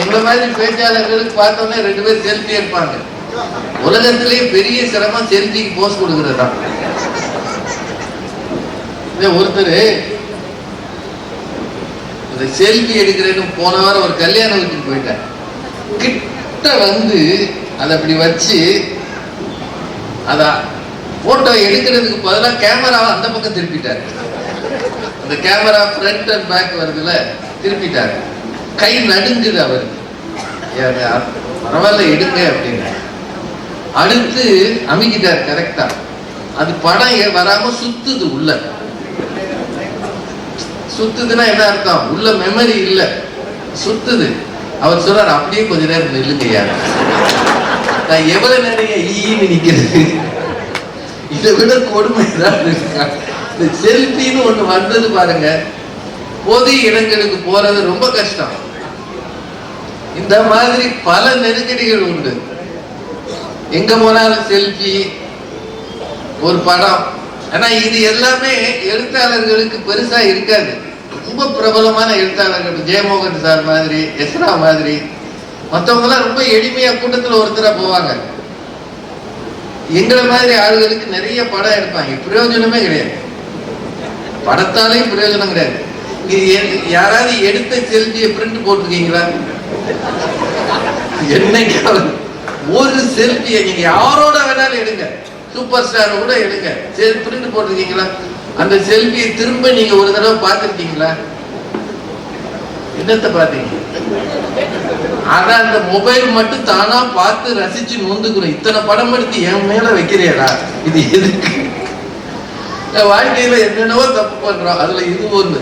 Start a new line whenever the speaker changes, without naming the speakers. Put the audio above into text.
எங்களை மாதிரி பேச்சாளர்களுக்கு பார்த்தோன்னே ரெண்டு பேர் செல்ஃபி எடுப்பாங்க உலகத்திலேயே பெரிய சிரமம் செல்ஃபிக்கு போஸ் கொடுக்கறது தான். ஒருத்தர் இந்த செல்ஃபி எடுக்கிறேன்னு போன வாரம் ஒரு கல்யாணம் வீட்டுக்கு போயிட்டேன் கிட்ட வந்து அதை அப்படி வச்சு அதான் போட்டோ எடுக்கிறதுக்கு பதிலாக கேமராவை அந்த பக்கம் திருப்பிட்டார். அந்த கேமரா ஃப்ரண்ட் அண்ட் பேக் வருதுல திருப்பிட்டார். கை நடுங்குது அவருக்கு பரவாயில்ல எடுங்க அப்படின்னு. அடுத்து அமுக்கிட்டார் கரெக்டா அது படம் வராம சுத்துது உள்ள. சுத்துதுன்னா என்ன அர்த்தம்? உள்ள மெமரி இல்ல. சுத்துது. அவர் சொல்றார் அப்படியே கொஞ்ச நேரம் நில்லுங்கய்யா நான் எவ்வளவு நேரம் ஈன்னு நிக்கிறது இதை விட கொடுமை ஏதாவது இருக்கா? இந்த செல்ஃபின்னு ஒண்ணு வந்தது பாருங்க. பொது இடங்களுக்கு போறது ரொம்ப கஷ்டம். இந்த மாதிரி பல நெருக்கடிகள் உண்டு. எங்க போனாலும் செல்ஃபி ஒரு படம். ஆனா இது எல்லாமே எழுத்தாளர்களுக்கு பெருசா இருக்காது. ரொம்ப பிரபலமான எழுத்தாளர்கள் ஜெயமோகன் சார் மாதிரி எஸ்ரா மாதிரி. மற்றவங்க எல்லாம் ரொம்ப எளிமையா கூட்டத்துல ஒருத்தரா போவாங்க. எங்களை மாதிரி ஆளுகளுக்கு நிறைய படம் எடுப்பாங்க. பிரயோஜனமே கிடையாது. படத்தாலேயும் பிரயோஜனம் கிடையாது. யாராவது எடுத்த செல்ஃபியை பிரிண்ட் போட்டிருக்கீங்களா? என்னைக்காவது ஒரு செல்ஃபியை நீங்க யாரோட வேணாலும் எடுங்க. சூப்பர் ஸ்டார் கூட எடுங்க. சரி பிரிண்ட் போட்டிருக்கீங்களா? அந்த செல்ஃபியை திரும்ப நீங்க ஒரு தடவை பார்த்துருக்கீங்களா? என்னத்தை பார்த்தீங்க? ஆனா அந்த மொபைல் மட்டும் தானா பார்த்து ரசிச்சு நொந்துக்கணும் இத்தனை படம் எடுத்து என் மேல வைக்கிறீடா இது எதுக்கு? வாழ்க்கையில என்னென்னவோ தப்பு பண்றோம். அதுல இது ஒன்று